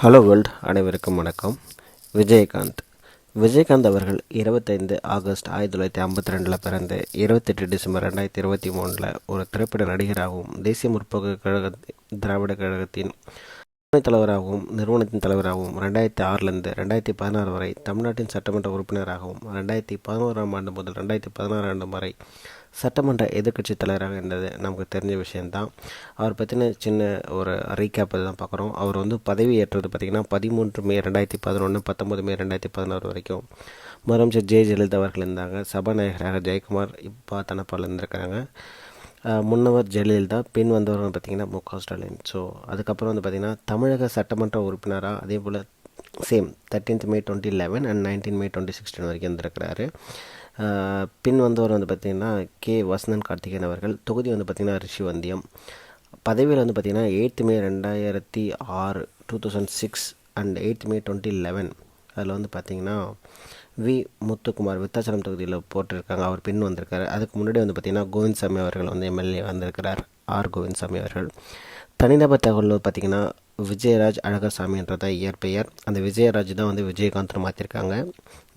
Hello world அனைவருக்கும் வணக்கம். விஜயகாந்த். விஜயகாந்த் அவர்கள் இருபத்தைந்து ஆகஸ்ட் ஆயிரத்தி தொள்ளாயிரத்தி ஐம்பத்தி ரெண்டில் பிறந்து இருபத்தெட்டு டிசம்பர் ரெண்டாயிரத்தி இருபத்தி மூணில் ஒரு திரைப்பட நடிகராகவும் தேசிய முற்போக்கு கழக திராவிட கழகத்தின் தலைவராகவும் நிறுவனத்தின் தலைவராகவும் ரெண்டாயிரத்தி ஆறிலிருந்து ரெண்டாயிரத்தி பதினாறு வரை தமிழ்நாட்டின் சட்டமன்ற உறுப்பினராகவும் ரெண்டாயிரத்தி பதினோராம் ஆண்டு முதல் ரெண்டாயிரத்தி பதினாறு ஆண்டு வரை சட்டமன்ற எதிர்க்கட்சி தலைவராக இருந்தது. நமக்கு தெரிஞ்ச விஷயந்தான் அவர் பற்றின சின்ன ஒரு ரீகேப் தான் பார்க்குறோம் அவர் வந்து பதவி ஏற்றது பார்த்திங்கன்னா பதிமூன்று மே ரெண்டாயிரத்தி பதினொன்று பத்தொம்பது மே ரெண்டாயிரத்தி பதினாறு வரைக்கும். முதலமைச்சர் ஜெய ஜெயலலிதா அவர்கள் இருந்தாங்க. சபாநாயகராக ஜெயக்குமார் இப்போ தனப்பால் இருந்திருக்காங்க முன்னவர் ஜெயலலிதா பின் வந்தவர் பார்த்திங்கன்னா மு க. ஸ்டாலின். ஸோ அதுக்கப்புறம் வந்து பார்த்திங்கன்னா தமிழக சட்டமன்ற உறுப்பினராக அதே போல் same thirteenth May twenty eleven and nineteen May twenty sixteen வரைக்கும் இருந்திருக்கிறாரு. பின் வந்தவர் வந்து பார்த்திங்கன்னா கே. வசந்தன் கார்த்திகேயன் அவர்கள் தொகுதி வந்து பார்த்திங்கன்னா ரிஷி வந்தியம். பதவியில் வந்து பார்த்திங்கன்னா எயித்து மே ரெண்டாயிரத்தி ஆறு two thousand six and eight May twenty eleven அதில் வந்து பார்த்திங்கன்னா வி. முத்துக்குமார் வித்தாச்சலம் தொகுதியில் போட்டிருக்காங்க. அவர் பின் வந்திருக்காரு. அதுக்கு முன்னாடி வந்து பார்த்திங்கன்னா கோவிந்த்சாமி அவர்கள் வந்து எம்எல்ஏ வந்திருக்கிறார். ஆர். கோவிந்த்சாமி அவர்கள். தனிநபர் தகவல் பார்த்திங்கன்னா விஜயராஜ் அழகசாமின்றதான் இயற்பெயர். அந்த விஜயராஜ் தான் வந்து விஜயகாந்த் மாற்றிருக்காங்க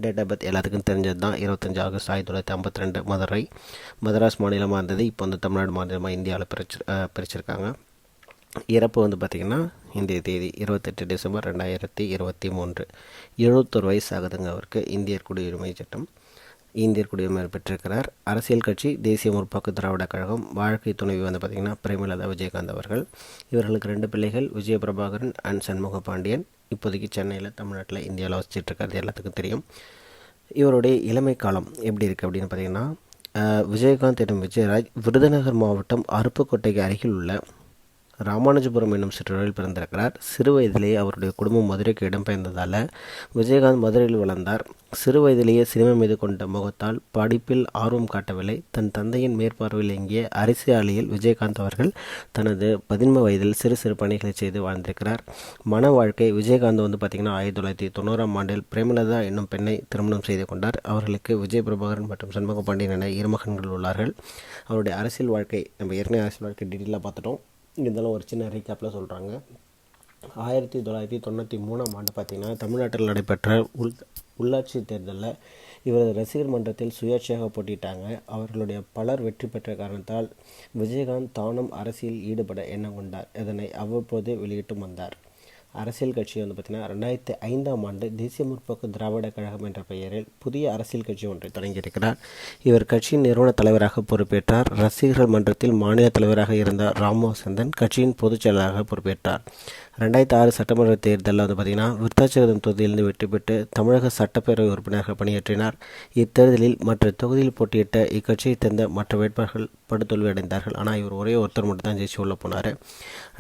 டேட் ஆஃப் பர்த் எல்லாத்துக்கும் தெரிஞ்சது தான் இருபத்தஞ்சி ஆகஸ்ட் ஆயிரத்தி தொள்ளாயிரத்தி ஐம்பத்தி ரெண்டு மதுரை. மதராஸ் மாநிலமாக இருந்தது. இப்போ வந்து தமிழ்நாடு மாநிலமாக இந்தியாவில் பிரிச்சு பிரிச்சிருக்காங்க. இறப்பு வந்து பார்த்திங்கன்னா இந்திய தேதி இருபத்தெட்டு டிசம்பர் ரெண்டாயிரத்தி இருபத்தி மூன்று. எழுபத்தொரு வயசு ஆகுதுங்க அவருக்கு. இந்தியர் குடியுரிமை சட்டம். இந்தியர் குடியுரிமை பெற்றிருக்கிறார். அரசியல் கட்சி தேசிய முற்போக்கு திராவிட கழகம் வாழ்க்கை துணைவி வந்து பார்த்திங்கன்னா பிரேமலதா விஜயகாந்த் அவர்கள். இவர்களுக்கு ரெண்டு பிள்ளைகள் விஜய பிரபாகரன் அண்ட் சண்முக பாண்டியன் இப்போதைக்கு சென்னையில் தமிழ்நாட்டில் இந்தியாவில் வசிச்சிட்ருக்கிறது எல்லாத்துக்கும் தெரியும். இவருடைய இளமை காலம் எப்படி இருக்குது அப்படின்னு பார்த்திங்கன்னா விஜயகாந்த் எனும் விஜயராஜ் விருதுநகர் மாவட்டம் அருப்புக்கோட்டைக்கு அருகில் உள்ள ராமானுஜபுரம் என்னும் சிற்றூரில் பிறந்திருக்கிறார். சிறு வயதிலேயே அவருடைய குடும்பம் மதுரைக்கு இடம்பெயர்ந்ததால் விஜயகாந்த் மதுரையில் வளர்ந்தார். சிறு வயதிலேயே சினிமா மீது கொண்ட முகத்தால் படிப்பில் ஆர்வம் காட்டவில்லை. தன் தந்தையின் மேற்பார்வையில் இயங்கிய அரசியலில் விஜயகாந்த் அவர்கள் தனது பதின்ம வயதில் சிறு சிறு பணிகளை செய்து வாழ்ந்திருக்கிறார். மன வாழ்க்கை விஜயகாந்த் வந்து பார்த்திங்கன்னா ஆயிரத்தி தொள்ளாயிரத்தி தொண்ணூறாம் ஆண்டில் பிரேமலதா என்னும் பெண்ணை திருமணம் செய்து கொண்டார். அவர்களுக்கு விஜய் பிரபாகரன் மற்றும் சண்முக பாண்டியன் என இருமகன்கள் உள்ளார்கள். அவருடைய அரசியல் வாழ்க்கை நம்ம ஏற்கனவே அரசியல் வாழ்க்கை டீட்டெயிலாக பார்த்துட்டோம். இதெல்லாம் ஒரு சின்ன ரீகேப்பில் சொல்கிறாங்க ஆயிரத்தி தொள்ளாயிரத்தி தொண்ணூற்றி மூணாம் ஆண்டு பார்த்திங்கன்னா தமிழ்நாட்டில் நடைபெற்ற உள் உள்ளாட்சி தேர்தலில் இவரது ரசிகர் மன்றத்தில் சுயேட்சையாக போட்டிட்டாங்க அவர்களுடைய பலர் வெற்றி பெற்ற காரணத்தால் விஜயகாந்த் தானும் அரசியல் ஈடுபட எண்ணம் கொண்டார். இதனை அவ்வப்போது வெளியிட்டும் வந்தார். அரசியல் கட்சி வந்து பார்த்திங்கன்னா ரெண்டாயிரத்தி ஐந்தாம் ஆண்டு தேசிய முற்போக்கு திராவிட கழகம் என்ற பெயரில் புதிய அரசியல் கட்சி ஒன்றை தொடங்கியிருக்கிறார். இவர் கட்சியின் நிறுவன தலைவராக பொறுப்பேற்றார். ரசிகர்கள் மன்றத்தில் மாநில தலைவராக இருந்த ராமவசந்தன் கட்சியின் பொதுச் செயலாளராக பொறுப்பேற்றார். ரெண்டாயிரத்தி ஆறு சட்டமன்ற தேர்தலில் வந்து பார்த்திங்கன்னா விருத்தாச்சலம் தொகுதியிலிருந்து வெற்றி பெற்று தமிழக சட்டப்பேரவை உறுப்பினராக பணியாற்றினார். இத்தேர்தலில் மற்ற தொகுதியில் போட்டியிட்ட இக்கட்சியை சேர்ந்த மற்ற வேட்பாளர்கள் படுதோல்வி அடைந்தார்கள் ஆனால் இவர் ஒரே ஒருத்தர் மட்டும் தான் ஜெயிச்சு உள்ள போனார்.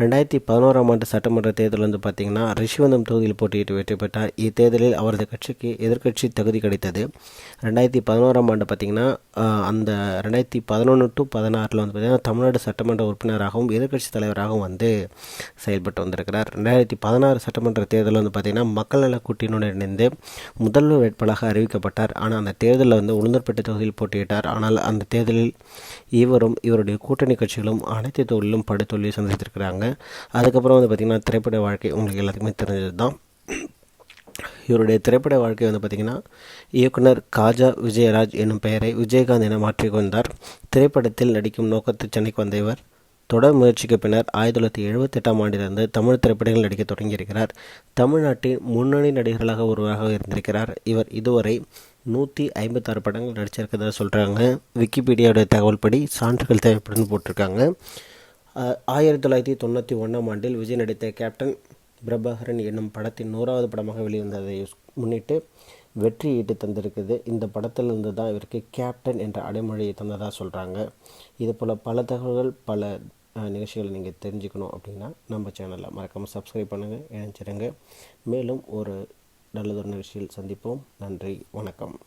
ரெண்டாயிரத்தி பதினோராம் ஆண்டு சட்டமன்ற தேர்தல் வந்து பார்த்திங்கன்னா ரிஷிவந்தம் தொகுதியில் போட்டியிட்டு வெற்றி பெற்றார். இத்தேர்தலில் அவரது கட்சிக்கு எதிர்க்கட்சி தகுதி கிடைத்தது. ரெண்டாயிரத்தி பதினோராம் ஆண்டு பார்த்திங்கன்னா அந்த ரெண்டாயிரத்தி பதினொன்று டு பதினாறில் வந்து பார்த்திங்கன்னா தமிழ்நாடு சட்டமன்ற உறுப்பினராகவும் எதிர்க்கட்சி தலைவராகவும் வந்து செயல்பட்டு வந்திருக்கிறார். ரெண்டாயிரத்தி பதினாறு சட்டமன்ற தேர்தலில் வந்து பார்த்திங்கன்னா மக்கள் நல கூட்டினுடன் இணைந்து முதல்வர் வேட்பாளராக அறிவிக்கப்பட்டார். ஆனால் அந்த தேர்தலில் வந்து உளுந்தர்பேட்டை தொகுதியில் போட்டியிட்டார். ஆனால் அந்த தேர்தலில் இவரும் இவருடைய கூட்டணி கட்சிகளும் அனைத்து தொழிலும் படுதோல்வியை சந்தித்திருக்கிறாங்க. அதுக்கப்புறம் வந்து பார்த்திங்கன்னா திரைப்பட வாழ்க்கை உங்களுக்கு எல்லாத்துக்குமே தெரிஞ்சது தான் இவருடைய திரைப்பட வாழ்க்கை வந்து பார்த்திங்கன்னா இயக்குனர் காஜா விஜயராஜ் என்னும் பெயரை விஜயகாந்த் என மாற்றிக்கொண்டார் திரைப்படத்தில் நடிக்கும் நோக்கத்தை சென்னைக்கு வந்த இவர் தொடர் முயற்சிக்கு பின்னர் ஆயிரத்தி தொள்ளாயிரத்தி எழுபத்தெட்டாம் ஆண்டிலிருந்து தமிழ் திரைப்படங்கள் நடிக்க தொடங்கியிருக்கிறார். தமிழ்நாட்டின் முன்னணி நடிகர்களாக ஒருவராக இருந்திருக்கிறார். இவர் இதுவரை நூற்றி ஐம்பத்தாறு படங்கள் நடிச்சிருக்கிறதா சொல்கிறாங்க விக்கிபீடியாவுடைய தகவல் படி சான்றுகள் தேவைப்படுன்னு போட்டிருக்காங்க. ஆயிரத்தி தொள்ளாயிரத்தி தொண்ணூற்றி ஒன்றாம் ஆண்டில் விஜய் நடித்த கேப்டன் பிரபாகரன் என்னும் படத்தின் நூறாவது படமாக வெளிவந்ததை முன்னிட்டு வெற்றி ஈட்டு தந்திருக்குது. இந்த படத்திலிருந்து தான் இவருக்கு கேப்டன் என்ற அடைமொழியை தந்ததாக சொல்கிறாங்க இது போல் பல தகவல்கள் பல நிகழ்ச்சிகளை நீங்கள் தெரிஞ்சுக்கணும் அப்படின்னா நம்ம சேனலில் மறக்காமல் சப்ஸ்கிரைப் பண்ணுங்கள் இணைச்சிருங்க மேலும் ஒரு நல்லதொரு நிகழ்ச்சியில் சந்திப்போம். நன்றி வணக்கம்.